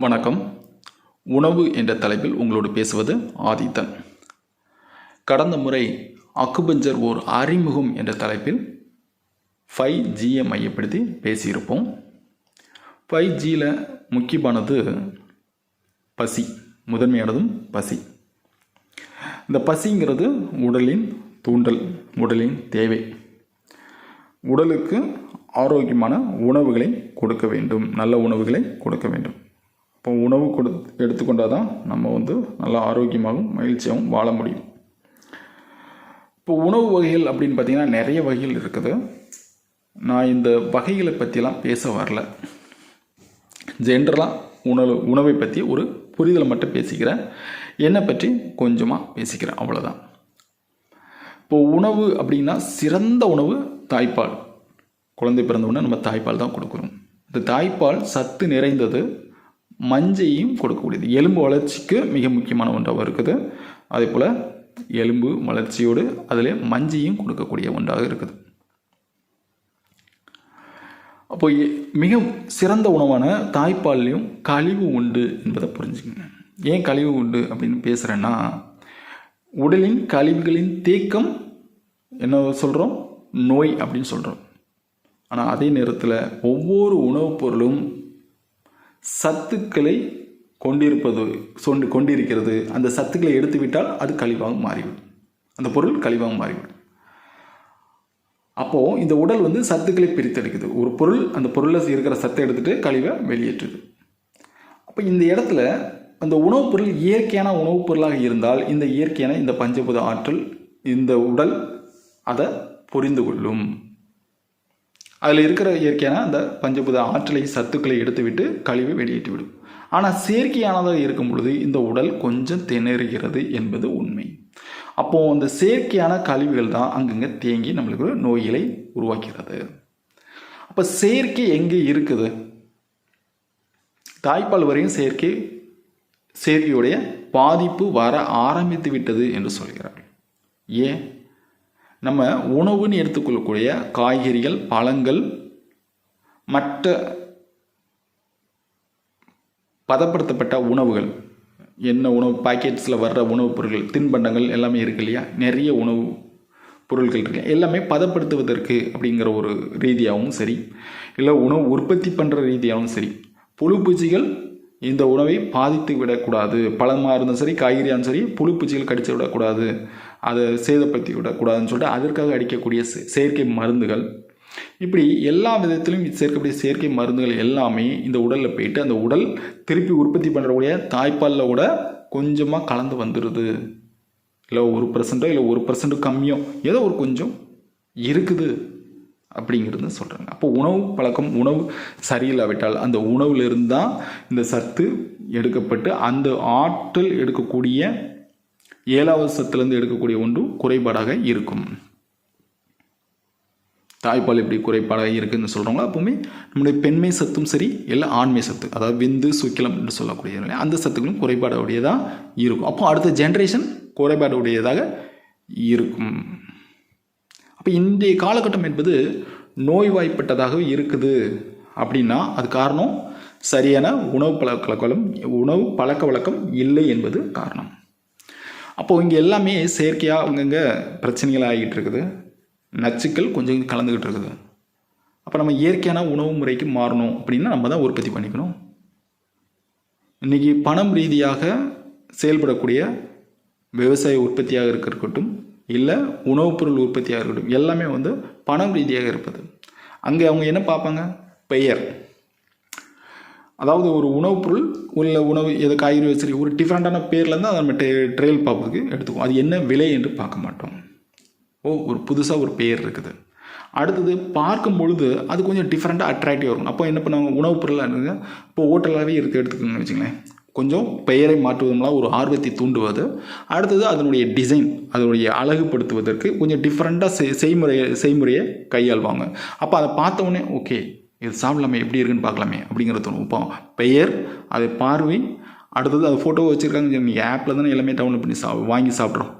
வணக்கம். உணவு என்ற தலைப்பில் உங்களோடு பேசுவது ஆதித்தன். கடந்த முறை அக்குபஞ்சர் ஓர் அறிமுகம் என்ற தலைப்பில் ஃபைவ் ஜியை மையப்படுத்தி பேசியிருப்போம். ஃபைவ் ஜியில் முக்கியமானது பசி முதன்மையானதும் பசி. இந்த பசிங்கிறது உடலின் தூண்டல் உடலின் தேவை. உடலுக்கு ஆரோக்கியமான உணவுகளை கொடுக்க வேண்டும் நல்ல உணவுகளை கொடுக்க வேண்டும். இப்போ உணவு கொடு எடுத்துக்கொண்டால் தான் நம்ம வந்து நல்லா ஆரோக்கியமாகவும் மகிழ்ச்சியாகவும் வாழ முடியும். இப்போ உணவு வகைகள் அப்படின்னு பார்த்தீங்கன்னா நிறைய வகைகள் இருக்குது. நான் இந்த வகைகளை பற்றிலாம் பேச வரல. ஜென்ரலாக உணவு உணவை பற்றி ஒரு புரிதலை மட்டும் பேசிக்கிறேன். என்னை பற்றி கொஞ்சமாக பேசிக்கிறேன் அவ்வளோதான் இப்போ உணவு அப்படின்னா சிறந்த உணவு தாய்ப்பால். குழந்தை பிறந்தவுடனே நம்ம தாய்ப்பால் தான் கொடுக்குறோம். இந்த தாய்ப்பால் சத்து நிறைந்தது மஞ்சையும் கொடுக்கக்கூடியது. எலும்பு வளர்ச்சிக்கு மிக முக்கியமான ஒன்றாக இருக்குது. அதே போல் எலும்பு வளர்ச்சியோடு அதில் மஞ்சையும் கொடுக்கக்கூடிய ஒன்றாக இருக்குது. அப்போ மிக சிறந்த உணவான தாய்ப்பால்லையும் கழிவு உண்டு என்பதை புரிஞ்சுக்கங்க. ஏன் கழிவு உண்டு அப்படின்னு பேசுகிறேன்னா உடலின் கழிவுகளின் தேக்கம் என்ன சொல்கிறோம் நோய் அப்படின்னு சொல்கிறோம் ஆனால் அதே நேரத்தில் ஒவ்வொரு உணவுப் பொருளும் சத்துக்களை கொண்டிருப்பது சொண்டு கொண்டிருக்கிறது. அந்த சத்துக்களை எடுத்துவிட்டால் அது கழிவாக மாறிவிடும். அந்த பொருள் கழிவாக மாறிவிடும். அப்போது இந்த உடல் வந்து சத்துக்களை பிரித்தெடுக்குது. ஒரு பொருள் அந்த பொருளில் இருக்கிற சத்தை எடுத்துகிட்டு கழிவை வெளியேற்றுது. அப்போ இந்த இடத்துல அந்த உணவுப் பொருள் இயற்கையான உணவுப் பொருளாக இருந்தால் இந்த இயற்கையான இந்த பஞ்சபூத ஆற்றல் இந்த உடல் அதை புரிந்து கொள்ளும். அதில் இருக்கிற இயற்கையான அந்த பஞ்சபூத ஆற்றலை சத்துக்களை எடுத்துவிட்டு கழிவை வெளியேற்றி விடும் ஆனால் செயற்கையானதாக இருக்கும் பொழுது இந்த உடல் கொஞ்சம் திணறுகிறது என்பது உண்மை. அப்போது அந்த செயற்கையான கழிவுகள் தான் அங்கங்கே தேங்கி நம்மளுக்கு நோய்களை உருவாக்கிறது அப்போ செயற்கை எங்கே இருக்குது? தாய்ப்பால் வரையும் செயற்கை செயற்கையுடைய பாதிப்பு வர ஆரம்பித்து விட்டது என்று சொல்கிறார்கள். ஏன்? நம்ம உணவுன்னு எடுத்துக்கொள்ளக்கூடிய காய்கறிகள் பழங்கள் மற்ற பதப்படுத்தப்பட்ட உணவுகள். என்ன உணவு? பாக்கெட்ஸில் வர்ற உணவுப் பொருட்கள் தின்பண்டங்கள் எல்லாமே இருக்கு இல்லையா? நிறைய உணவு பொருட்கள் இருக்கு. எல்லாமே பதப்படுத்துவதற்கு அப்படிங்கிற ஒரு ரீதியாகவும் சரி இல்லை உணவு உற்பத்தி பண்ணுற ரீதியாகவும் சரி புழு பூச்சிகள் இந்த உணவை பாதித்து விடக்கூடாது. பழமாக இருந்தாலும் சரி காய்கறியாலும் சரி புழு பூச்சிகள் விடக்கூடாது. அதை சேதப்படுத்தி விடக்கூடாதுன்னு சொல்லிட்டு அதற்காக அடிக்கக்கூடிய செயற்கை மருந்துகள். இப்படி எல்லா விதத்திலும் சேர்க்கக்கூடிய செயற்கை மருந்துகள் எல்லாமே இந்த உடலில் போயிட்டு அந்த உடல் திருப்பி உற்பத்தி பண்ணுறக்கூடிய தாய்ப்பாலில் கூட கொஞ்சமாக கலந்து வந்துடுது இல்லை ஒரு பர்சன்ட்டோ இல்லை ஒரு பர்சன்ட்டு கம்மியோ ஏதோ ஒரு கொஞ்சம் இருக்குது. அப்படிங்கிறது சொல்கிறாங்க அப்போ உணவு பழக்கம் உணவு சரியில்லாவிட்டால் அந்த உணவுலேருந்து தான் இந்த சத்து எடுக்கப்பட்டு அந்த ஆற்றல் எடுக்கக்கூடிய ஏழாவது சத்துலேருந்து எடுக்கக்கூடிய ஒன்று குறைபாடாக இருக்கும். தாய்ப்பால் எப்படி குறைபாடாக இருக்குன்னு சொல்கிறாங்களோ அப்போவுமே நம்முடைய பெண்மை சத்தும் சரி இல்லை ஆண்மை சத்து அதாவது விந்து சுக்கிலம் என்று சொல்லக்கூடிய அந்த சத்துக்களும் குறைபாடு உடையதாக இருக்கும். அப்போ அடுத்த ஜென்ரேஷன் குறைபாடு உடையதாக இருக்கும். அப்போ இன்றைய காலகட்டம் என்பது நோய்வாய்ப்பட்டதாக இருக்குது. அப்படின்னா அது காரணம் சரியான உணவு பழக்கவழக்கம் உணவு பழக்க வழக்கம் இல்லை என்பது காரணம். அப்போது இங்கே எல்லாமே செயற்கையாக அங்கங்கே பிரச்சனைகள் ஆகிட்டு இருக்குது. நச்சுக்கள் கொஞ்சம் கலந்துக்கிட்டு இருக்குது. அப்போ நம்ம இயற்கையான உணவு முறைக்கு மாறணும் அப்படின்னா நம்ம தான் உற்பத்தி பண்ணிக்கணும். இன்றைக்கி பணம் ரீதியாக செயல்படக்கூடிய விவசாய உற்பத்தியாக இருக்கட்டும் இல்லை உணவுப் பொருள் உற்பத்தியாக இருக்கட்டும் எல்லாமே வந்து பணம் ரீதியாக இருப்பது. அங்கே அவங்க என்ன பார்ப்பாங்க? பெயர். அதாவது ஒரு உணவுப் பொருள் உள்ள உணவு எது காய்கறி வச்சிரு ஒரு டிஃப்ரெண்ட்டான பேர்லேருந்து அதை நம்ம டே ட்ரெயில் பார்ப்பதுக்கு எடுத்துக்குவோம். அது என்ன விலை என்று பார்க்க மாட்டோம். ஓ ஒரு புதுசாக ஒரு பெயர் இருக்குது. அடுத்தது பார்க்கும் பொழுது அது கொஞ்சம் டிஃப்ரெண்ட்டாக அட்ராக்டிவாக இருக்கும். அப்போ என்ன பண்ணுவாங்க? உணவுப் பொருளாக இருந்தது இப்போ ஹோட்டலாகவே இருக்க எடுத்துக்கோங்க வச்சுங்களேன் கொஞ்சம் பெயரை மாற்றுவதெல்லாம் ஒரு ஆர்வத்தை தூண்டுவது. அடுத்தது அதனுடைய டிசைன் அதனுடைய அழகுபடுத்துவதற்கு கொஞ்சம் டிஃப்ரெண்ட்டாக செய் செய்முறை செய்முறையை கையாள்வாங்க. அப்போ அதை பார்த்த ஓகே இது சாப்பிடலாமே எப்படி இருக்குன்னு பார்க்கலாமே அப்படிங்கிறது தோணும். இப்போ பெயர் அதை பார்வை அடுத்தது அது ஃபோட்டோ வச்சுருக்காங்க. நீங்கள் ஆப்பில் தானே எல்லாமே டவுன்லோட் பண்ணி சா வாங்கி சாப்பிட்றோம்.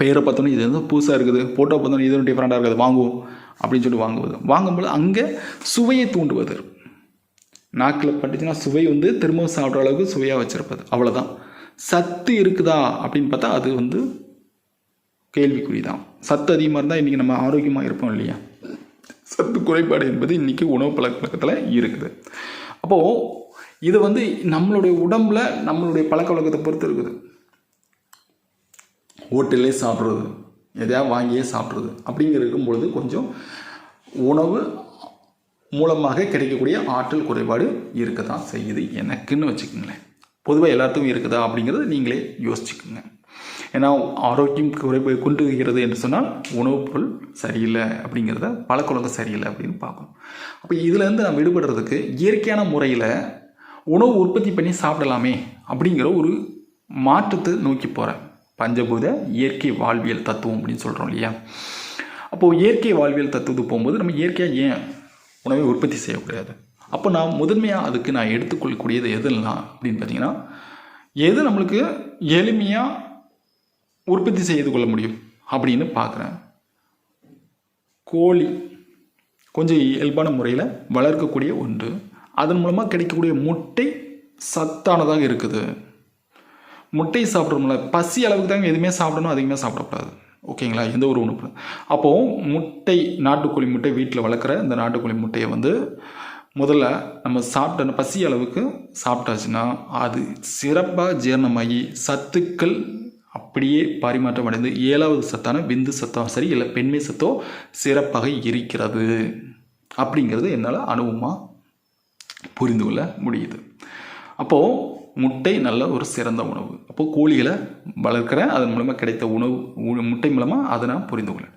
பெயரை பார்த்தோன்னே இது வந்து புதுசாக இருக்குது ஃபோட்டோ பார்த்தோன்னே இது டிஃப்ரெண்ட்டாக இருக்குது வாங்குவோம் அப்படின்னு சொல்லிட்டு வாங்குவது. வாங்கும்போது அங்கே சுவையை தூண்டுவது. நாக்கில் பட்டுச்சுன்னா சுவை வந்து திரும்பவும் சாப்பிட்ற அளவுக்கு சுவையாக வச்சுருப்பது. அவ்வளோதான் சத்து இருக்குதா அப்படின்னு பார்த்தா அது வந்து கேள்விக்குறி தான் சத்து அதிகமாக இருந்தால் இன்றைக்கி நம்ம ஆரோக்கியமாக இருப்போம் இல்லையா? சத்து குறைபாடு என்பது இன்றைக்கி உணவு பழக்கத்தில் இருக்குது. அப்போது இது வந்து நம்மளுடைய உடம்புல நம்மளுடைய பழக்க வழக்கத்தை பொறுத்து இருக்குது. ஹோட்டல்லே சாப்பிட்றது எதையாவது வாங்கியே சாப்பிட்றது அப்படிங்கிற இருக்கும்பொழுது கொஞ்சம் உணவு மூலமாக கிடைக்கக்கூடிய ஆற்றல் குறைபாடு இருக்க தான் செய்யுது. எனக்குன்னு வச்சுக்கோங்களேன். பொதுவாக எல்லாத்துக்கும் இருக்குதா அப்படிங்கிறத நீங்களே யோசிச்சுக்கோங்க. ஏன்னா ஆரோக்கியம் குறைபாடு குன்றுகிறது என்று சொன்னால் உணவுப் பொருள் சரியில்லை அப்படிங்கிறத பழக்கவழக்கம் சரியில்லை அப்படின்னு பார்க்கணும். அப்போ இதுலேருந்து நான் விடுபடுறதுக்கு இயற்கையான முறையில் உணவு உற்பத்தி பண்ணி சாப்பிடலாமே அப்படிங்கிற ஒரு மாற்றத்தை நோக்கி போகிறேன் பஞ்சபூத இயற்கை வாழ்வியல் தத்துவம் அப்படின்னு சொல்கிறோம் இல்லையா? அப்போது இயற்கை வாழ்வியல் தத்துவத்துக்கு போகும்போது நம்ம இயற்கையாக ஏன் உணவை உற்பத்தி செய்யக்கூடாது. அப்போ நான் முதன்மையாக அதுக்கு நான் எடுத்துக்கொள்ளக்கூடியது எதுலாம் அப்படின்னு பார்த்தீங்கன்னா எது நம்மளுக்கு எளிமையாக உற்பத்தி செய்து கொள்ள முடியும் அப்படின்னு பார்க்குறேன் கோழி கொஞ்சம் இயல்பான முறையில் வளர்க்கக்கூடிய ஒன்று. அதன் மூலமாக கிடைக்கக்கூடிய முட்டை சத்தானதாக இருக்குது. முட்டை சாப்பிட்றோம்ல பசி அளவுக்கு தாங்க எதுவுமே சாப்பிடணும் அதிகமாக சாப்பிடக்கூடாது. ஓகேங்களா? எந்த ஒரு உணவு அப்போது முட்டை நாட்டுக்கோழி முட்டை வீட்டில் வளர்க்குற இந்த நாட்டுக்கோழி முட்டையை வந்து முதல்ல நம்ம சாப்பிட்ட பசி அளவுக்கு சாப்பிட்டாச்சுன்னா அது சிறப்பாக ஜீரணமாகி சத்துக்கள் அப்படியே பரிமாற்றம் அடைந்து ஏழாவது சத்தான விந்து சத்தம் சரி இல்லை பெண்மை சத்தோ சிறப்பாக இருக்கிறது. அப்படிங்கிறது என்னால் அனுபவமாக புரிந்து கொள்ள முடியுது. அப்போது முட்டை நல்ல ஒரு சிறந்த உணவு. அப்போது கோழிகளை வளர்க்குறேன் அதன் மூலமாக கிடைத்த உணவு முட்டை மூலமாக அதை நான் புரிந்து கொள்ளேன்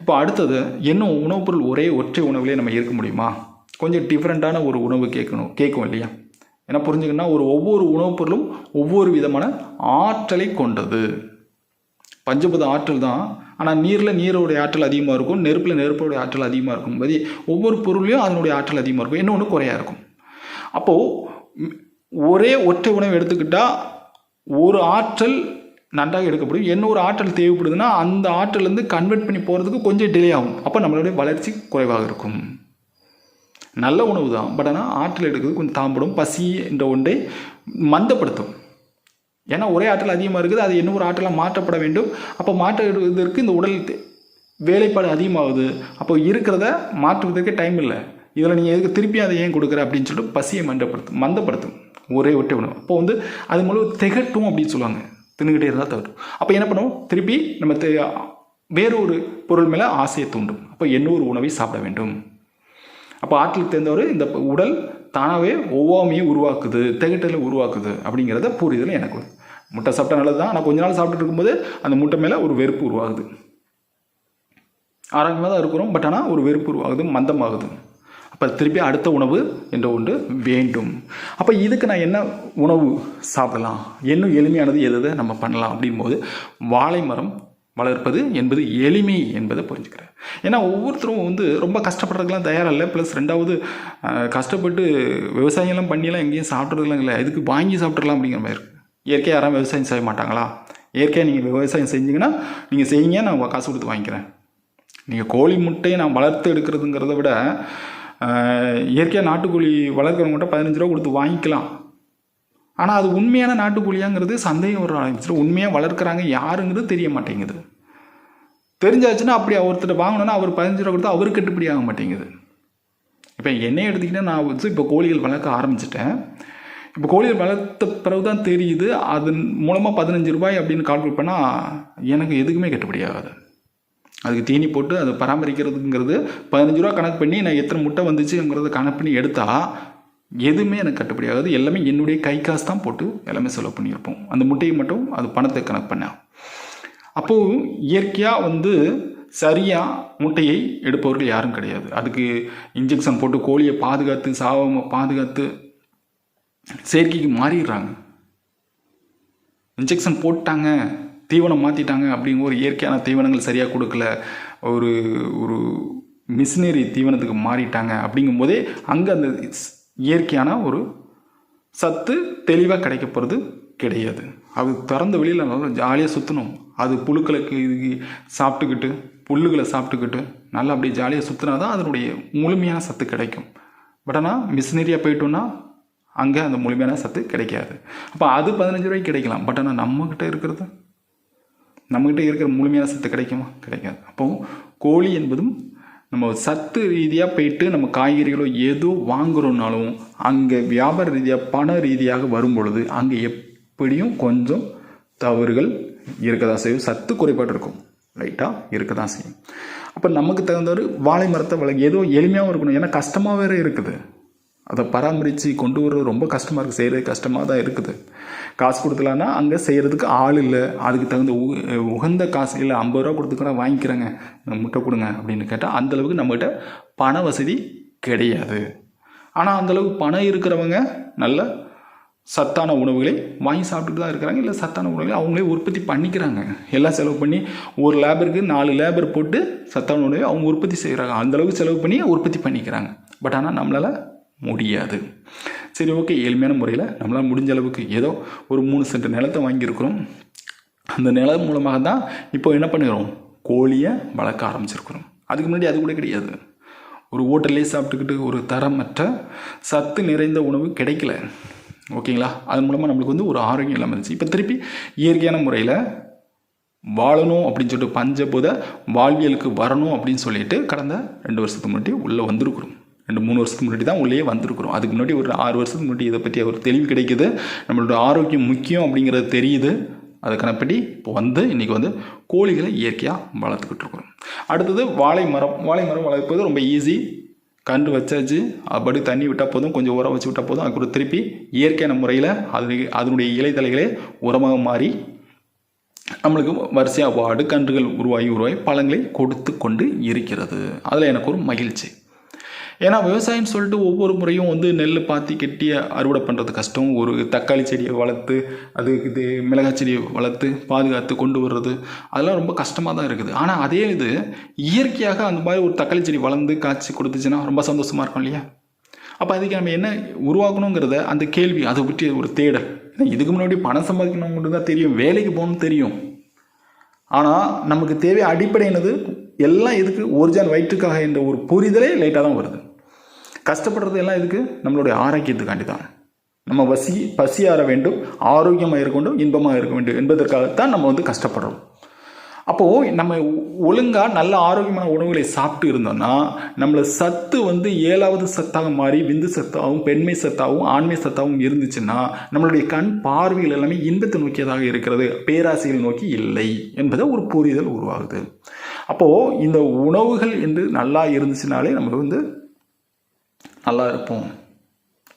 இப்போ அடுத்தது என்ன உணவுப் பொருள் ஒரே ஒற்றை உணவுலேயே நம்ம இருக்க முடியுமா? கொஞ்சம் டிஃப்ரெண்ட்டான ஒரு உணவு கேட்கணும் கேட்கும் இல்லையா? ஏன்னா புரிஞ்சுக்கணும்னா ஒரு ஒவ்வொரு உணவுப் பொருளும் ஒவ்வொரு விதமான ஆற்றலை கொண்டது. பஞ்சபூத ஆற்றல் தான் ஆனால் நீரில் நீரோடைய ஆற்றல் அதிகமாக இருக்கும் நெருப்பில் நெருப்போடைய ஆற்றல் அதிகமாக இருக்கும். பதி ஒவ்வொரு பொருளையும் அதனுடைய ஆற்றல் அதிகமாக இருக்கும். என்ன ஒன்று குறையாக இருக்கும். அப்போது ஒரே ஒற்றை உணவு எடுத்துக்கிட்டால் ஒரு ஆற்றல் நன்றாக எடுக்கப்படும். என்ன ஒரு ஆற்றல் தேவைப்படுதுன்னா அந்த ஆற்றலேருந்து கன்வெர்ட் பண்ணி போகிறதுக்கு கொஞ்சம் டிலே ஆகும். அப்போ நம்மளுடைய வளர்ச்சி குறைவாக இருக்கும். நல்ல உணவு தான். பட் ஆனால் ஆற்றல் எடுக்கிறது கொஞ்சம் தாம்படும் பசி என்ற ஒன்றை மந்தப்படுத்தும். ஏன்னா ஒரே ஆற்றல் அதிகமாக இருக்குது அது என்ன ஒரு ஆற்றலாக மாற்றப்பட வேண்டும். அப்போ மாற்றுவதற்கு இந்த உடல் வேலைப்பாடு அதிகமாகுது. அப்போ இருக்கிறத மாற்றுவதற்கு டைம் இல்லை. இதில் நீங்கள் எதுக்கு திருப்பி அதை ஏன் கொடுக்குற அப்படின்னு சொல்லிட்டு பசியை மந்தப்படுத்தும் மந்தப்படுத்தும். ஒரே விட்டு விடும். அப்போ வந்து அது மூலம் திகட்டும் அப்படின்னு சொல்லுவாங்க. தின்னுக்கிட்டே இருந்தால் தகட்டும் அப்போ என்ன பண்ணுவோம்? திருப்பி நம்ம தெ- வேறொரு பொருள் மேலே ஆசையை தூண்டும். அப்போ இன்னொரு உணவை சாப்பிட வேண்டும். அப்போ ஆற்றலுக்கு தெரிந்தவர் இந்த உடல் தானாகவே ஒவ்வாமையை உருவாக்குது திகட்டலை உருவாக்குது அப்படிங்கிறத புரிதல் எனக்கு முட்டை சாப்பிட்டா நல்லது தான் ஆனால் கொஞ்ச நாள் சாப்பிட்டுட்டு இருக்கும்போது அந்த முட்டை மேலே ஒரு வெறுப்பு உருவாகுது. ஆரோக்கியமாக தான் இருக்கிறோம். பட் ஆனால் ஒரு வெறுப்பு உருவாகுது மந்தமாகுது. அப்போ திருப்பி அடுத்த உணவு என்ற ஒன்று வேண்டும். அப்போ இதுக்கு நான் என்ன உணவு சாப்பிடலாம்? இன்னும் எளிமையானது எது எதை நம்ம பண்ணலாம் அப்படின்போது வாழை மரம் வளர்ப்பது என்பது எளிமை என்பதை புரிஞ்சுக்கிறேன். ஏன்னா ஒவ்வொருத்தரும் வந்து ரொம்ப கஷ்டப்படுறதுக்கெலாம் தயாராக இல்லை ப்ளஸ் ரெண்டாவது கஷ்டப்பட்டு விவசாயம்லாம் பண்ணியெல்லாம் எங்கேயும் சாப்பிட்றதுலாம் இல்லை. இதுக்கு வாங்கி சாப்பிட்றலாம் அப்படிங்கிற மாதிரி இருக்குது இயற்கையாக யாரும் விவசாயம் செய்ய மாட்டாங்களா? இயற்கையாக நீங்கள் விவசாயம் செஞ்சீங்கன்னா நீங்கள் செய்யுங்க நான் காசு கொடுத்து வாங்கிக்கிறேன். நீங்கள் கோழி முட்டையை நான் வளர்த்து எடுக்கிறதுங்கிறத விட இயற்கையாக நாட்டுக்கோழி வளர்க்குறவங்ககிட்ட பதினஞ்சு ரூபா கொடுத்து வாங்கிக்கலாம். ஆனால் அது உண்மையான நாட்டுக்கோழியாங்கிறது சந்தேகம் வர ஆரம்பிச்சிடும் உண்மையாக வளர்க்குறாங்க யாருங்கிறது தெரிய மாட்டேங்குது. தெரிஞ்சாச்சுன்னா அப்படி ஒருத்தர் வாங்கினோன்னா அவர் பதினஞ்சு ரூபா கொடுத்தா அவர் கட்டுப்படி ஆக மாட்டேங்குது. இப்போ என்னை எடுத்துக்கிட்டால் நான் வந்து இப்போ கோழிகள் வளர்க்க ஆரம்பிச்சிட்டேன். இப்போ கோழிகள் வளர்த்த பிறகு தான் தெரியுது. அதன் மூலமாக பதினஞ்சு ரூபாய் அப்படின்னு கால்குலேட் பண்ணால் எனக்கு எதுக்குமே கட்டுப்படி ஆகாது. அதுக்கு தீனி போட்டு அதை பராமரிக்கிறதுங்கிறது பதினஞ்சு ரூபா கணக்கு பண்ணி நான் எத்தனை முட்டை வந்துச்சுங்கிறத கணக்கு பண்ணி எடுத்தால் எதுவுமே எனக்கு கட்டுப்படி ஆகாது. எல்லாமே என்னுடைய கை காசு தான் போட்டு எல்லாமே செலவு பண்ணியிருப்போம். அந்த முட்டையை மட்டும் அது பணத்தை கணக்கு பண்ணேன் அப்போது இயற்கையாக வந்து சரியாக முட்டையை எடுப்பவர்கள் யாரும் கிடையாது. அதுக்கு இன்ஜெக்ஷன் போட்டு கோழியை பாதுகாத்து சாவாமல் பாதுகாத்து செயற்கைக்கு மாறிடுறாங்க. இன்ஜெக்ஷன் போட்டாங்க. தீவனம் மாற்றிட்டாங்க அப்படிங்கிற ஒரு இயற்கையான தீவனங்கள் சரியாக கொடுக்கல. ஒரு ஒரு மிஷினரி தீவனத்துக்கு மாறிட்டாங்க அப்படிங்கும்போதே அங்கே அந்த இயற்கையான ஒரு சத்து தெளிவாக கிடைக்க போகிறது கிடையாது. அது திறந்த வெளியில் நல்லா ஜாலியாக சுற்றணும் அது புழுக்களுக்கு இதுக்கு சாப்பிட்டுக்கிட்டு புல்லுகளை சாப்பிட்டுக்கிட்டு நல்லா அப்படியே ஜாலியாக சுற்றினா தான் அதனுடைய முழுமையான சத்து கிடைக்கும். பட் ஆனால் மிஷினரியாக போயிட்டோன்னா அங்கே அந்த முழுமையான சத்து கிடைக்காது. அப்போ அது பதினஞ்சு ரூபாய்க்கு கிடைக்கலாம். பட் ஆனால் நம்மக்கிட்ட இருக்கிறது நம்மக்கிட்ட இருக்கிற முழுமையான சத்து கிடைக்குமா? கிடைக்காது. அப்போ கோழி என்பதும் நம்ம சத்து ரீதியாக போயிட்டு நம்ம காய்கறிகளோ ஏதோ வாங்குறோம்னாலும் அங்கே வியாபார ரீதியாக பண ரீதியாக வரும் பொழுது அங்கே எப்படியும் கொஞ்சம் தவறுகள் இருக்க தான் செய்யும். சத்து குறைபாடு இருக்கும். ரைட்டாக இருக்க தான் செய்யும். அப்போ நமக்கு தகுந்த ஒரு வாழை மரத்தை வளர்க்க ஏதோ எளிமையாகவும் இருக்கணும். ஏன்னா கஷ்டமாக வேறு இருக்குது. அதை பராமரித்து கொண்டு வர்றது ரொம்ப கஷ்டமாக இருக்குது செய்கிறது கஷ்டமாக தான் இருக்குது. காசு கொடுக்கலான்னா அங்கே செய்கிறதுக்கு ஆள் இல்லை. அதுக்கு தகுந்த உ- உகந்த காசு இல்லை ஐம்பது ரூபா கொடுத்து கூட வாங்கிக்கிறேங்க. முட்டை கொடுங்க அப்படின்னு கேட்டால் அந்தளவுக்கு நம்மகிட்ட பண வசதி கிடையாது. ஆனால் அந்தளவுக்கு பணம் இருக்கிறவங்க நல்ல சத்தான உணவுகளை வாங்கி சாப்பிட்டுட்டு தான் இருக்கிறாங்க. இல்லை சத்தான உணவுகளை அவங்களே உற்பத்தி பண்ணிக்கிறாங்க. எல்லாம் செலவு பண்ணி ஒரு லேபருக்கு நாலு லேபர் போட்டு சத்தான உணவை அவங்க உற்பத்தி செய்கிறாங்க அந்தளவுக்கு செலவு பண்ணி உற்பத்தி பண்ணிக்கிறாங்க. பட் ஆனால் நம்மளால் முடியாது. சரி ஓகே எளிமையான முறையில் நம்மளால் முடிஞ்ச அளவுக்கு ஏதோ ஒரு மூணு சென்ட் நிலத்தை வாங்கியிருக்கிறோம். அந்த நிலம் மூலமாக தான் இப்போ என்ன பண்ணிடுறோம் கோழியை வளர்க்க ஆரம்பிச்சிருக்கிறோம். அதுக்கு முன்னாடி அது கூட கிடையாது. ஒரு ஹோட்டல்லே சாப்பிட்டுக்கிட்டு ஒரு தரமற்ற சத்து நிறைந்த உணவு கிடைக்கல. ஓகேங்களா அதன் மூலமாக நம்மளுக்கு வந்து ஒரு ஆரோக்கியம் இல்லாமல் இருந்துச்சு. இப்போ திருப்பி இயற்கையான முறையில் வாழணும் அப்படின்னு சொல்லிட்டு பஞ்சபூத வாழ்வியலுக்கு வரணும் அப்படின்னு சொல்லிட்டு கடந்த ரெண்டு வருஷத்துக்கு முன்னாடி உள்ளே வந்திருக்கிறோம். ரெண்டு மூணு வருஷத்துக்கு முன்னாடி தான் உள்ளே வந்திருக்கிறோம். அதுக்கு முன்னாடி ஒரு ஆறு வருஷத்துக்கு முன்னாடி இதை பற்றி ஒரு தெளிவு கிடைக்குது. நம்மளோட ஆரோக்கியம் முக்கியம் அப்படிங்கிறது தெரியுது. அதுக்கானப்படி இப்போ வந்து இன்றைக்கி வந்து கோழிகளை இயற்கையாக வளர்த்துக்கிட்டு இருக்கிறோம். அடுத்தது வாழை மரம். வாழை மரம் வளர்ப்பது ரொம்ப ஈஸி கன்று வச்சாச்சு. அப்படி தண்ணி விட்டால் போதும். கொஞ்சம் உரம் வச்சு விட்டால் போதும். அதுக்கு திருப்பி இயற்கையான முறையில் அது அதனுடைய இலைத்தலைகளே உரமாக மாறி நம்மளுக்கு வரிசையாக வாடு கன்றுகள் உருவாகி உருவாகி பழங்களை கொடுத்து கொண்டு இருக்கிறது. அதில் எனக்கு ஒரு மகிழ்ச்சி. ஏன்னா விவசாயம்னு சொல்லிட்டு ஒவ்வொரு முறையும் வந்து நெல் பாத்தி கட்டி அறுவடை பண்ணுறது கஷ்டம். ஒரு தக்காளி செடியை வளர்த்து அது இது மிளகாய் செடியை வளர்த்து பாதுகாத்து கொண்டு வர்றது அதெல்லாம் ரொம்ப கஷ்டமாக தான் இருக்குது. ஆனால் அதே இது இயற்கையாக அந்த மாதிரி ஒரு தக்காளி செடி வளர்ந்து காய்ச்சி கொடுத்துச்சுன்னா ரொம்ப சந்தோஷமாக இருக்கும் இல்லையா? அப்போ அதுக்கு நம்ம என்ன உருவாக்கணுங்கிறத அந்த கேள்வி அதை பற்றி ஒரு தேடல். ஏன்னா இதுக்கு முன்னாடி பணம் சம்பாதிக்கணும் தான் தெரியும் வேலைக்கு போகணும்னு தெரியும். ஆனால் நமக்கு தேவை அடிப்படையானது எல்லாம் இதுக்கு ஒரிஜினல் வயிற்றுக்காக என்ற ஒரு புரிதலே லைட்டாக தான் வருது. கஷ்டப்படுறது எல்லாம் இதுக்கு நம்மளுடைய ஆரோக்கியத்துக்காண்டி தான் நம்ம வசி பசியாற வேண்டும் ஆரோக்கியமாக இருக்க வேண்டும் இன்பமாக இருக்க வேண்டும் என்பதற்காகத்தான் நம்ம வந்து கஷ்டப்படுறோம். அப்போது நம்ம ஒழுங்காக நல்ல ஆரோக்கியமான உணவுகளை சாப்பிட்டு இருந்தோம்னா நம்மளை சத்து வந்து ஏழாவது சத்தாக மாறி விந்து சத்தாகவும் பெண்மை சத்தாகவும் ஆண்மை சத்தாகவும் இருந்துச்சுன்னா நம்மளுடைய கண் பார்வைகள் எல்லாமே இன்பத்தை நோக்கியதாக இருக்கிறது. பேராசைகள் நோக்கி இல்லை என்பதை ஒரு புரிதல் உருவாகுது. அப்போது இந்த உணவுகள் என்று நல்லா இருந்துச்சுனாலே நம்மளுக்கு வந்து நல்லா இருப்போம்.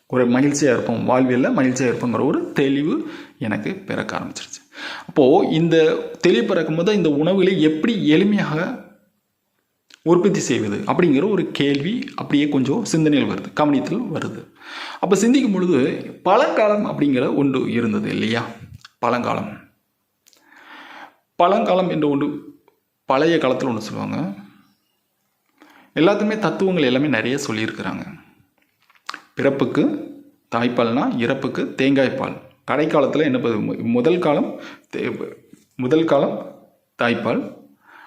ஒரு மகிழ்ச்சியாக இருப்போம். வாழ்வியலில் மகிழ்ச்சியாக இருப்போங்கிற ஒரு தெளிவு எனக்கு பிறக்க ஆரம்பிச்சிருச்சு. அப்போது இந்த தெளிவு பிறக்கும் போது இந்த உணவுகளை எப்படி எளிமையாக உற்பத்தி செய்வது அப்படிங்கிற ஒரு கேள்வி அப்படியே கொஞ்சம் சிந்தனையில் வருது கவனியத்தில் வருது. அப்போ சிந்திக்கும் பொழுது பழங்காலம் அப்படிங்கிற ஒன்று இருந்தது இல்லையா? பழங்காலம். பழங்காலம் என்ற ஒன்று பழைய காலத்தில் ஒன்று சொல்லுவாங்க. எல்லாத்துக்குமே தத்துவங்கள் எல்லாமே நிறைய சொல்லியிருக்கிறாங்க. பிறப்புக்கு தாய்ப்பால்னா இறப்புக்கு தேங்காய்ப்பால் கடைக்காலத்தில் என்ன முதல் காலம் தே- முதல் காலம் தாய்ப்பால்.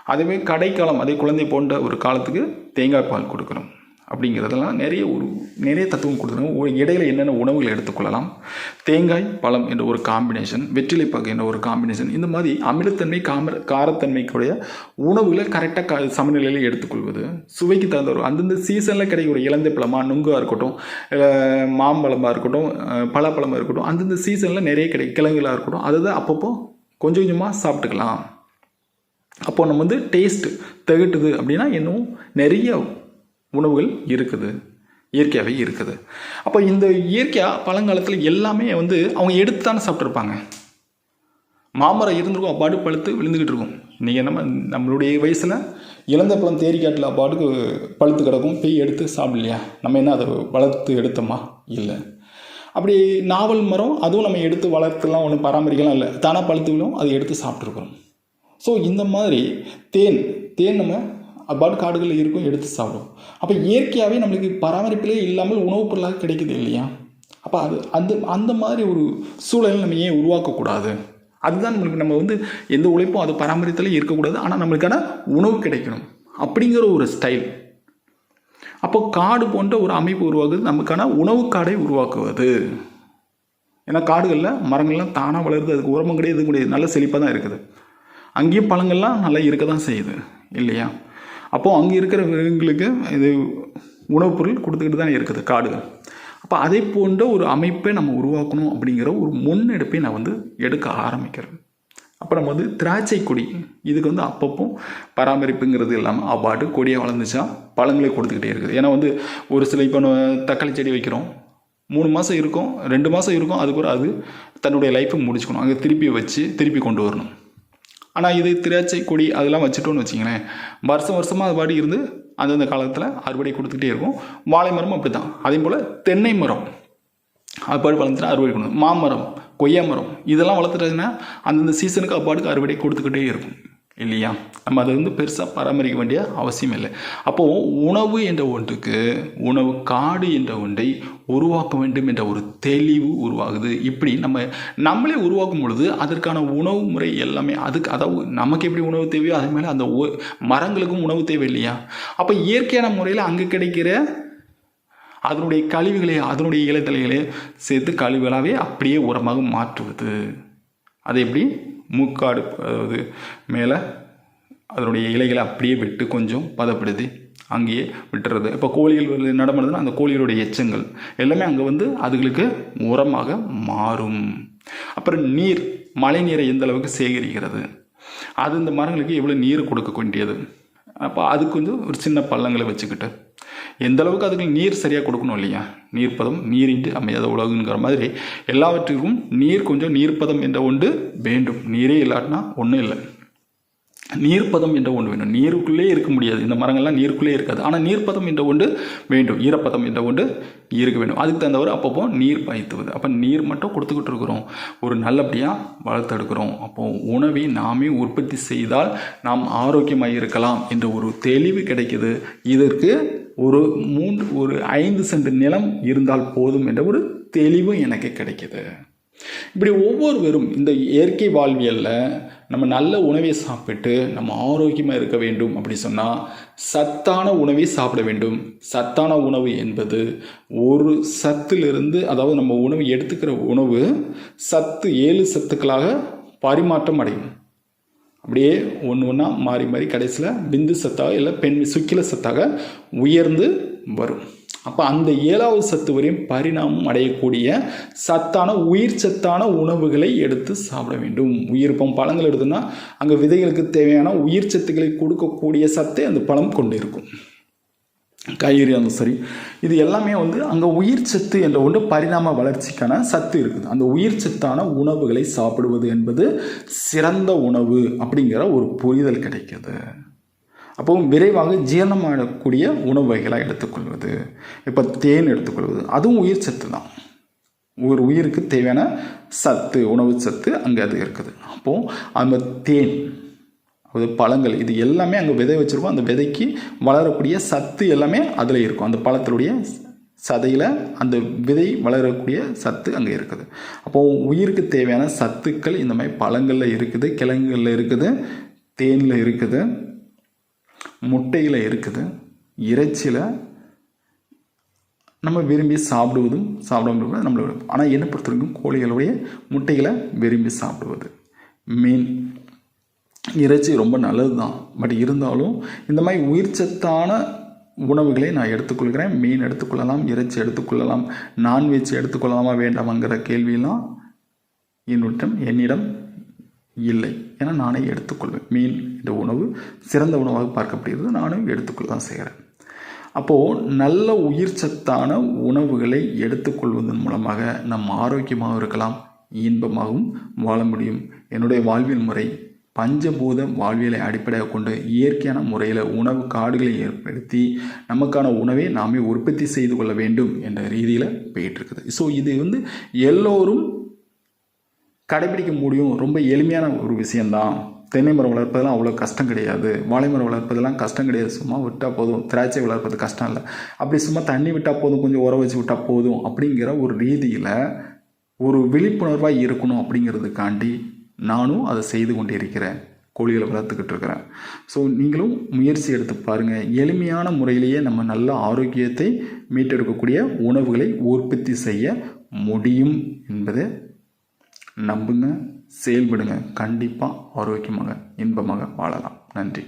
அதுவே கடைக்காலம் அதே குழந்தை போன்ற ஒரு காலத்துக்கு தேங்காய் பால் கொடுக்கணும். அப்படிங்கிறதெல்லாம் நிறைய ஒரு நிறைய தத்துவம் கொடுக்குறாங்க ஒரு இடையில என்னென்ன உணவுகள் எடுத்துக்கொள்ளலாம்? தேங்காய் பழம் என்ற ஒரு காம்பினேஷன் வெற்றிலைப்பாக்கு என்ற ஒரு காம்பினேஷன் இந்த மாதிரி அமிலத்தன்மை காம காரத்தன்மைக்குடைய உணவுகளை கரெக்டாக க சமநிலையில் எடுத்துக்கொள்வது. சுவைக்கு தகுந்த ஒரு அந்தந்த சீசனில் கிடைக்கிற இலந்தை பழமாக நுங்காக இருக்கட்டும் இல்லை மாம்பழமாக இருக்கட்டும் பலப்பழமாக பலாப்பழமாக இருக்கட்டும் அந்தந்த சீசனில் நிறைய கிடைக்கும் கிழங்குகளாக இருக்கட்டும் அதை தான் அப்பப்போ கொஞ்சம் கொஞ்சமாக சாப்பிட்டுக்கலாம். அப்போது நம்ம வந்து டேஸ்ட்டு தகட்டுது அப்படின்னா இன்னும் நிறைய உணவுகள் இருக்குது இயற்கையாகவே இருக்குது. அப்போ இந்த இயற்கையாக பழங்காலத்தில் எல்லாமே வந்து அவங்க எடுத்து தானே சாப்பிட்ருப்பாங்க மாமரம் இருந்திருக்கும் அப்பாடு பழுத்து விழுந்துக்கிட்டு இருக்கும். இன்றைக்கி நம்ம நம்மளுடைய வயசில் இழந்த பழம் தேரிக்காட்டில் அப்பாடுக்கு பழுத்து கிடக்கும் பேய் எடுத்து சாப்பிடலையா? நம்ம என்ன அதை வளர்த்து எடுத்தோமா? இல்லை. அப்படி நாவல் மரம் அதுவும் நம்ம எடுத்து வளர்த்துலாம் ஒன்றும் பராமரிக்கலாம் இல்லை. தானாக பழுத்து விழும் அதை எடுத்து சாப்பிட்ருக்குறோம் ஸோ இந்த மாதிரி தேன் தேன் நம்ம அப்பாடு காடுகளில் இருக்கும் எடுத்து சாப்பிடும். அப்போ இயற்கையாகவே நம்மளுக்கு பராமரிப்பிலே இல்லாமல் உணவுப் பொருளாக கிடைக்குது இல்லையா? அப்போ அது அந்த அந்த மாதிரி ஒரு சூழலை நம்ம ஏன் உருவாக்கக்கூடாது? அதுதான் நம்மளுக்கு நம்ம வந்து எந்த உழைப்பும் அது பராமரித்தாலே இருக்கக்கூடாது. ஆனால் நம்மளுக்கான உணவு கிடைக்கணும் அப்படிங்கிற ஒரு ஸ்டைல். அப்போ காடு போன்ற ஒரு அமைப்பு உருவாக்குது நமக்கான உணவு காடை உருவாக்குவது. ஏன்னா காடுகளில் மரங்கள்லாம் தானாக வளருது அதுக்கு உரமும் கிடையாது எதுவும் கிடையாது. நல்ல செழிப்பாக தான் இருக்குது. அங்கேயும் பழங்கள்லாம் நல்லா இருக்க தான் செய்யுது இல்லையா? அப்போது அங்கே இருக்கிற விலங்குகளுக்கு இது உணவுப் பொருள் கொடுத்துக்கிட்டு தான் இருக்குது காடுகள். அப்போ அதை போன்ற ஒரு அமைப்பை நம்ம உருவாக்கணும் அப்படிங்கிற ஒரு முன்னெடுப்பை நான் வந்து எடுக்க ஆரம்பிக்கிறேன். அப்போ நம்ம வந்து திராட்சை கொடி இதுக்கு வந்து அப்பப்போ பராமரிப்புங்கிறது இல்லாமல் அப்பாட்டு கொடியாக வளர்ந்துச்சா பழங்களே கொடுத்துக்கிட்டே இருக்குது. ஏன்னா வந்து ஒரு சில இப்போ நம்ம தக்காளி செடி வைக்கிறோம் மூணு மாதம் இருக்கும் ரெண்டு மாதம் இருக்கும் அதுக்கப்புறம் அது தன்னுடைய லைஃப்பை முடிச்சுக்கணும். அங்கே திருப்பி வச்சு திருப்பி கொண்டு வரணும். ஆனால் இது திராட்சை கொடி அதெல்லாம் வச்சுட்டோன்னு வச்சிங்களேன் வருஷம் வருஷமாக அது பாடி இருந்து அந்தந்த காலத்தில் அறுவடை கொடுத்துக்கிட்டே இருக்கும். வாழை மரமும் அப்படி தான் அதே போல் தென்னை மரம். அது பாடு வளர்ந்துட்டு அறுவடை கொடுக்கணும். மாமரம் கொய்யா மரம் இதெல்லாம் வளர்த்துட்டதுன்னா அந்தந்த சீசனுக்கு அப்பாடுக்கு அறுவடை கொடுத்துக்கிட்டே இருக்கும். இல்லையா? நம்ம அதை வந்து பெருசாக பராமரிக்க வேண்டிய அவசியம் இல்லை. அப்போது உணவு என்ற ஒன்றுக்கு உணவு காடு என்ற ஒன்றை உருவாக்க வேண்டும் என்ற ஒரு தெளிவு உருவாகுது. இப்படி நம்ம நம்மளே உருவாக்கும் பொழுது அதற்கான உணவு முறை எல்லாமே அதுக்கு அதாவது நமக்கு எப்படி உணவு தேவையோ அதே மேலே அந்த ஒ- மரங்களுக்கும் உணவு தேவை இல்லையா? அப்போ இயற்கையான முறையில் அங்கே கிடைக்கிற அதனுடைய கழிவுகளை அதனுடைய இலைத்தலைகளை சேர்த்து கழிவுகளாகவே அப்படியே உரமாக மாற்றுவது. அது எப்படி? மூக்காடு அதாவது மேலே அதனுடைய இலைகளை அப்படியே விட்டு கொஞ்சம் பதப்படுத்தி அங்கேயே விட்டுறது. இப்போ கோழிகள் நடமாடுதுன்னா அந்த கோழிகளுடைய எச்சங்கள் எல்லாமே அங்கே வந்து அதுகளுக்கு உரமாக மாறும். அப்புறம் நீர் மழை நீரை எந்த அளவுக்கு சேகரிக்கிறது? அது இந்த மரங்களுக்கு எவ்வளோ நீர் கொடுக்க வேண்டியது? அப்போ அதுக்கு வந்து ஒரு சின்ன பள்ளங்களை வச்சுக்கிட்டு எந்த அளவுக்கு அதுக்கு நீர் சரியாக கொடுக்கணும் இல்லையா? நீர்ப்பதம் நீரின்றி அமையாத உலகுங்கிற மாதிரி எல்லாவற்றிற்கும் நீர் கொஞ்சம் நீர்ப்பதம் என்ற ஒன்று வேண்டும். நீரே இல்லாட்டினா ஒன்றும் இல்லை. நீர்ப்பதம் என்ற ஒன்று வேண்டும். நீருக்குள்ளே இருக்க முடியாது. இந்த மரங்கள்லாம் நீருக்குள்ளே இருக்காது. ஆனால் நீர்ப்பதம் என்ற ஒன்று வேண்டும். ஈரப்பதம் என்ற ஒன்று இருக்க வேண்டும். அதுக்கு தகுந்தவர் அப்பப்போ நீர் பாய்த்துவது. அப்போ நீர் மட்டும் கொடுத்துக்கிட்டு இருக்கிறோம். ஒரு நல்லபடியாக வளர்த்தெடுக்கிறோம் அப்போ உணவை நாமே உற்பத்தி செய்தால் நாம் ஆரோக்கியமாக இருக்கலாம் என்ற ஒரு தெளிவு கிடைக்கிது. இதற்கு ஒரு மூன்று ஒரு ஐந்து சென்ட் நிலம் இருந்தால் போதும் என்ற ஒரு தெளிவு எனக்கு கிடைக்கிது. இப்படி ஒவ்வொருவரும் இந்த இயற்கை வாழ்வியலில் நம்ம நல்ல உணவை சாப்பிட்டு நம்ம ஆரோக்கியமாக இருக்க வேண்டும் அப்படி சொன்னால் சத்தான உணவை சாப்பிட வேண்டும். சத்தான உணவு என்பது ஒரு சத்திலிருந்து அதாவது நம்ம உணவு எடுத்துக்கிற உணவு சத்து ஏழு சத்துக்களாக பரிமாற்றம் அடையும். அப்படியே ஒன்று ஒன்றா மாறி மாறி கடைசியில் பிந்து சத்தாக இல்லை பெண் சுக்கில சத்தாக உயர்ந்து வரும். அப்போ அந்த ஏழாவது சத்து வரையும் பரிணாமம் அடையக்கூடிய சத்தான உயிர் சத்தான உணவுகளை எடுத்து சாப்பிட வேண்டும். உயிர் இப்போ பழங்கள் எடுத்துன்னா அங்கே விதைகளுக்கு தேவையான உயிர் சத்துக்களை கொடுக்கக்கூடிய சத்தை அந்த பழம் கொண்டு இருக்கும். காய்கறி இருந்தாலும் சரி. இது எல்லாமே வந்து அங்கே உயிர் சத்து என்ற ஒன்று பரிணாம வளர்ச்சிக்கான சத்து இருக்குது. அந்த உயிர் சத்தான உணவுகளை சாப்பிடுவது என்பது சிறந்த உணவு அப்படிங்கிற ஒரு புரிதல் கிடைக்கிது. அப்போ விரைவாக ஜீரணமாகக்கூடிய உணவு வகைகளாக எடுத்துக்கொள்வது. இப்போ தேன் எடுத்துக்கொள்வது. அதுவும் உயிர் சத்து தான். ஒரு உயிருக்கு தேவையான சத்து உணவு சத்து அங்கே அது இருக்குது. அப்போது அந்த தேன் அது பழங்கள். இது எல்லாமே அங்கே விதை வச்சுருக்கோம். அந்த விதைக்கு வளரக்கூடிய சத்து எல்லாமே அதில் இருக்கும். அந்த பழத்தினுடைய சதையில் அந்த விதை வளரக்கூடிய சத்து அங்கே இருக்குது. அப்போது உயிருக்கு தேவையான சத்துக்கள் இந்த மாதிரி பழங்களில் இருக்குது கிழங்குகளில் இருக்குது தேனில் இருக்குது முட்டையில் இருக்குது இறைச்சியில் நம்ம விரும்பி சாப்பிடுவதும் சாப்பிடாம நம்மளோட ஆனால் என்ன பொறுத்த வரைக்கும் கோழிகளுடைய முட்டைகளை விரும்பி சாப்பிடுவது. மீன் இறைச்சி ரொம்ப நல்லது தான் பட் இருந்தாலும் இந்த மாதிரி உயிர் சத்தான உணவுகளை நான் எடுத்துக்கொள்கிறேன். மீன் எடுத்துக்கொள்ளலாம் இறைச்சி எடுத்துக்கொள்ளலாம் நான்வெஜ் எடுத்துக்கொள்ளலாமா வேண்டாமாங்கிற கேள்வியெல்லாம் என்னிடம் என்னிடம் இல்லை. ஏன்னா நானே எடுத்துக்கொள்வேன். மீன் இந்த உணவு சிறந்த உணவாக பார்க்கப்படுகிறது. நானும் எடுத்துக்கொள்ள தான் செய்கிறேன். அப்போது நல்ல உயிர் சத்தான உணவுகளை எடுத்துக்கொள்வதன் மூலமாக நம் ஆரோக்கியமாகவும் இருக்கலாம் இன்பமாகவும் வாழ முடியும். என்னுடைய வாழ்வியல் முறை பஞ்சபூத வாழ்வியலை அடிப்படையாக கொண்டு இயற்கையான முறையில் உணவு காடுகளை ஏற்படுத்தி நமக்கான உணவை நாமே உற்பத்தி செய்து கொள்ள வேண்டும் என்ற ரீதியில் போயிட்டு இருக்குது ஸோ இது வந்து எல்லோரும் கடைபிடிக்க முடியும். ரொம்ப எளிமையான ஒரு விஷயந்தான் தென்னை மரம் வளர்ப்பதெல்லாம் அவ்வளோ கஷ்டம் கிடையாது. வாழை மரம் வளர்ப்பதெல்லாம் கஷ்டம் கிடையாது. சும்மா விட்டால் போதும். திராட்சை வளர்ப்பது கஷ்டம் இல்லை. அப்படி சும்மா தண்ணி விட்டால் போதும். கொஞ்சம் உரம் வச்சு விட்டால் போதும். அப்படிங்கிற ஒரு ரீதியில் ஒரு விழிப்புணர்வாக இருக்கணும் அப்படிங்கிறதுக்காண்டி நானும் அதை செய்து கொண்டிருக்கிறேன் கோழிகளை வளர்த்துக்கிட்டு இருக்கிறேன். ஸோ நீங்களும் முயற்சி எடுத்து பாருங்கள் எளிமையான முறையிலேயே நம்ம நல்ல ஆரோக்கியத்தை மீட்டெடுக்கக்கூடிய உணவுகளை உற்பத்தி செய்ய முடியும் என்பதை நம்புங்க செயல்படுங்க. கண்டிப்பாக ஆரோக்கியமாக இன்பமாக வாழலாம். நன்றி.